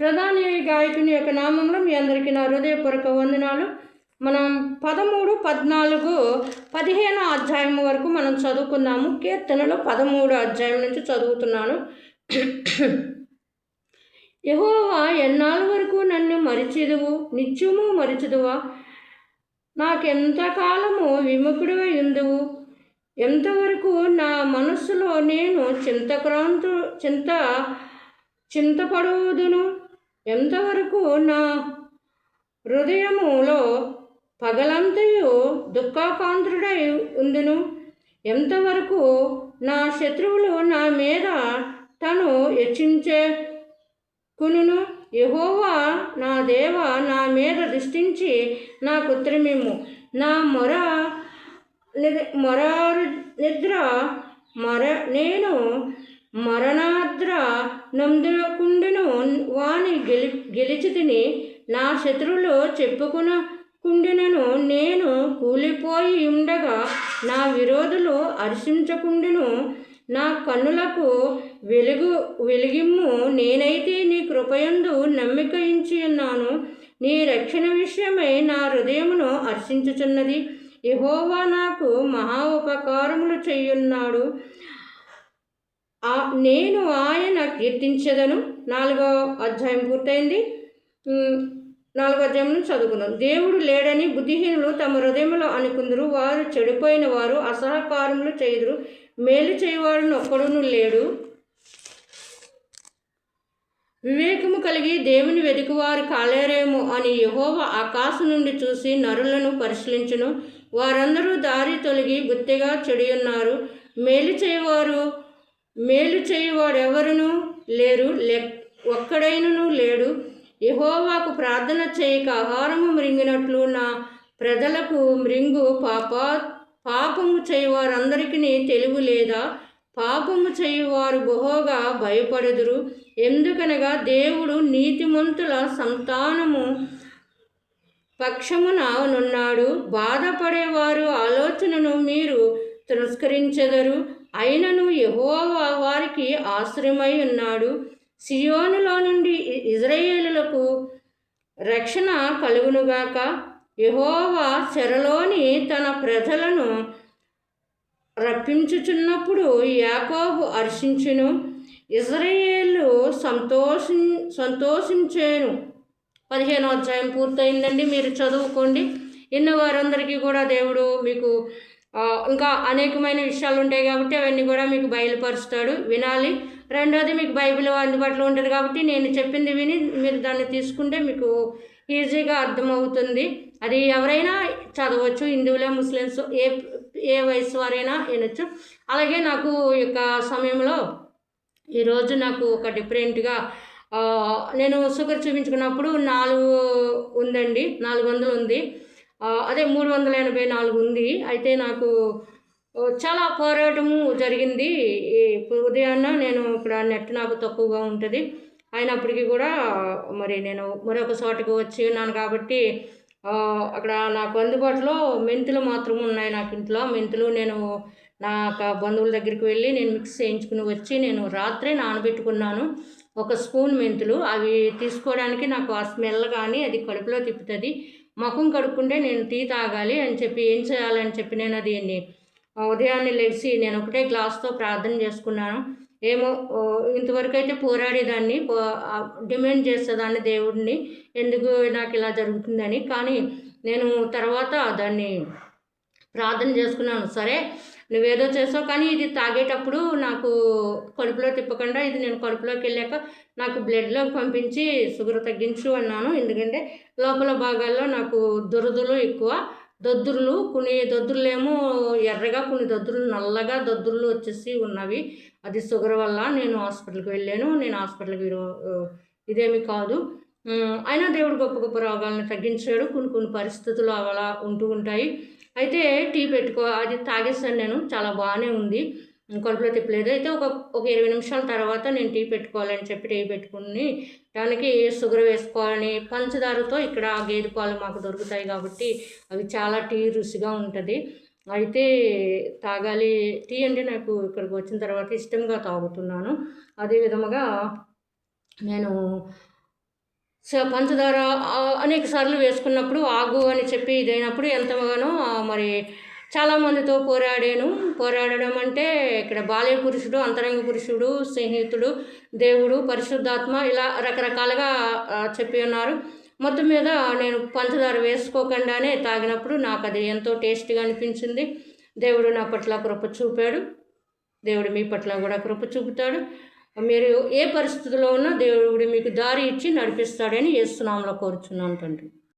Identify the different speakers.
Speaker 1: ప్రధాని గాయకుని యొక్క నామంలో మీ అందరికీ నా హృదయపూర్వక వందనాలు. మనం పదమూడు పద్నాలుగు పదిహేను అధ్యాయం వరకు మనం చదువుకున్నాము. కీర్తనలో పదమూడు అధ్యాయం నుంచి చదువుతున్నాను. యహోవా ఎన్నాళ్ళ వరకు నన్ను మరిచిదువు? నిత్యము మరిచిదువా? నాకెంతకాలము విముఖుడివై ఉందువు? ఎంతవరకు నా మనస్సులో నేను చింతక్రాంతు చింత చింతపడవదును? ఎంతవరకు నా హృదయములో పగలంతయు దుఃఖాకాంతుడై ఉందును? ఎంతవరకు నా శత్రువులు నా మీద తను హెచ్చించే కును యహోవా నా దేవ నా మీద దృష్టించి నాకు ఉత్తరమేము నా మొర నిద- మొర నిద్ర మర నేను మరణాద్ర నందుకుండును వాని గెలి గెలిచి తిని నా శత్రువులు చెప్పుకున కుండినను నేను కూలిపోయి ఉండగా నా విరోధులు హర్షించకుండెను నా కన్నులకు వెలుగు వెలిగిమ్ము నేనైతే నీ కృపయందు నమ్మికించి ఉన్నాను. నీ రక్షణ విషయమై నా హృదయమును హర్షించుచున్నది. యహోవా నాకు మహా ఉపకారములు చేయున్నాడు. నేను ఆయన కీర్తించదను. నాలుగో అధ్యాయం పూర్తయింది. నాలుగో అధ్యాయం నుంచి చదువుకున్నాం దేవుడు లేడని బుద్ధిహీనులు తమ హృదయంలో అనుకుందరు. వారు చెడిపోయిన వారు అసహకారములు చేయుదురు. మేలు చేయవాడును ఒక్కడును లేడు. వివేకము కలిగి దేవుని వెతుకువారు కాలేరేమో అని యహోవ ఆకాశం నుండి చూసి నరులను పరిశీలించును. వారందరూ దారి తొలగి గుత్తిగా చెడియున్నారు. మేలు చేయవారు మేలు చేయువాడెవరును లేరు లె ఒక్కడైనను లేడు. యహోవాకు ప్రార్థన చేయక ఆహారము మృంగినట్లు నా ప్రజలకు మృంగు పాప పాపము చేయువారందరికీ తెలివి లేదా? పాపము చేయువారు బహుగా భయపడదురు. ఎందుకనగా దేవుడు నీతిమంతుల సంతానము పక్షమున నున్నాడు. బాధపడేవారు ఆలోచనను మీరు తిరస్కరించెదరు. అయినను యహోవా వారికి ఆశ్రయమై ఉన్నాడు. సియోనులో నుండి ఇజ్రాయేలులకు రక్షణ కలుగునుగాక. యహోవా చెరలోని తన ప్రజలను రప్పించుచున్నప్పుడు యాకోబు హర్షించును. ఇజ్రాయేలు సంతోషి సంతోషించేను. పదిహేనో అధ్యాయం పూర్తయిందండి. మీరు చదువుకోండి. ఇన్న వారందరికీ కూడా దేవుడు మీకు ఇంకా అనేకమైన విషయాలు ఉంటాయి కాబట్టి అవన్నీ కూడా మీకు బయలుపరుస్తాడు. వినాలి. రెండోది మీకు బైబిల్ అందుబాటులో ఉంటుంది కాబట్టి నేను చెప్పింది విని మీరు దాన్ని తీసుకుంటే మీకు ఈజీగా అర్థమవుతుంది. అది ఎవరైనా చదవచ్చు హిందువులే ముస్లిమ్స్ ఏ ఏ వయసు వారైనా వినొచ్చు. అలాగే నాకు ఈ యొక్క సమయంలో ఈరోజు నాకు ఒక డిఫరెంట్గా నేను షుగర్ చూపించుకున్నప్పుడు నాలుగు ఉందండి నాలుగు వందలు ఉంది. అదే మూడు వందల ఎనభై నాలుగు ఉంది. అయితే నాకు చాలా పోరాటము జరిగింది. ఉదయాన్న నేను ఇక్కడ నెట్ నాకు తక్కువగా ఉంటుంది. అయినప్పటికీ కూడా మరి నేను మరొక చోటకు వచ్చి ఉన్నాను కాబట్టి అక్కడ నాకు అందుబాటులో మెంతులు మాత్రం ఉన్నాయి నాకు ఇంట్లో. మెంతులు నేను నా యొక్క బంధువుల దగ్గరికి వెళ్ళి నేను మిక్స్ చేయించుకుని వచ్చి నేను రాత్రే నానబెట్టుకున్నాను. ఒక స్పూన్ మెంతులు. అవి తీసుకోవడానికి నాకు ఆ స్మెల్ కానీ అది కడుపులో తిప్పుతుంది. ముఖం కడుక్కుంటే నేను టీ తాగాలి అని చెప్పి ఏం చేయాలని చెప్పి నేను అది ఉదయాన్నే లేచి నేను ఒకటే గ్లాస్తో ప్రార్థన చేసుకున్నాను. ఏమో ఇంతవరకు అయితే పోరాడేదాన్ని పో- డిమాండ్ చేసేదాన్ని దేవుడిని ఎందుకు నాకు ఇలా జరుగుతుందని. కానీ నేను తర్వాత దాన్ని ప్రార్థన చేసుకున్నాను. సరే నువ్వేదో చేసావు కానీ ఇది తాగేటప్పుడు నాకు కడుపులో తిప్పకుండా ఇది నేను కడుపులోకి వెళ్ళాక నాకు బ్లడ్లోకి పంపించి షుగర్ తగ్గించు అన్నాను. ఎందుకంటే లోపల భాగాల్లో నాకు దురదలు ఎక్కువ. దద్దుర్లు కొన్ని దద్దుర్లేమో ఎర్రగా కొన్ని దద్దుర్లు నల్లగా దద్దుర్లు వచ్చేసి ఉన్నవి. అది షుగర్ వల్ల నేను హాస్పిటల్కి వెళ్ళాను. నేను హాస్పిటల్కి ఇదేమి కాదు. అయినా దేవుడు గొప్ప గొప్ప రోగాలను తగ్గించాడు. కొన్ని కొన్ని పరిస్థితులు అలా ఉంటూ ఉంటాయి. అయితే టీ పెట్టుకో అది తాగేసాను నేను. చాలా బాగానే ఉంది. కడుపులో తిప్పలేదు. అయితే ఒక ఒక ఇరవై నిమిషాల తర్వాత నేను టీ పెట్టుకోవాలని చెప్పి టీ పెట్టుకుని దానికి షుగర్ వేసుకోవాలని పంచదారతో ఇక్కడ గేదె పాలు మాకు దొరుకుతాయి కాబట్టి అవి చాలా టీ రుచిగా ఉంటుంది. అయితే తాగాలి. టీ అంటే నాకు ఇక్కడికి వచ్చిన తర్వాత ఇష్టంగా తాగుతున్నాను. అదే విధముగా నేను స- పంచదార అనేక సార్లు వేసుకున్నప్పుడు ఆగు అని చెప్పి ఇదైనప్పుడు ఎంతగానో మరి చాలామందితో పోరాడాను. పోరాడడం అంటే ఇక్కడ బాల్య పురుషుడు అంతరంగ పురుషుడు స్నేహితుడు దేవుడు పరిశుద్ధాత్మ ఇలా రకరకాలుగా చెప్పి ఉన్నారు. మొత్తం మీద నేను పంచదార వేసుకోకుండానే తాగినప్పుడు నాకు అది ఎంతో టేస్ట్గా అనిపించింది. దేవుడు నా పట్ల కృప చూపాడు. దేవుడు మీ పట్ల కూడా కృప చూపుతాడు. మీరు ఏ పరిస్థితిలో ఉన్నా దేవుడు మీకు దారి ఇచ్చి నడిపిస్తాడని ఏసునామంలో కోరుచున్నాను తండ్రి.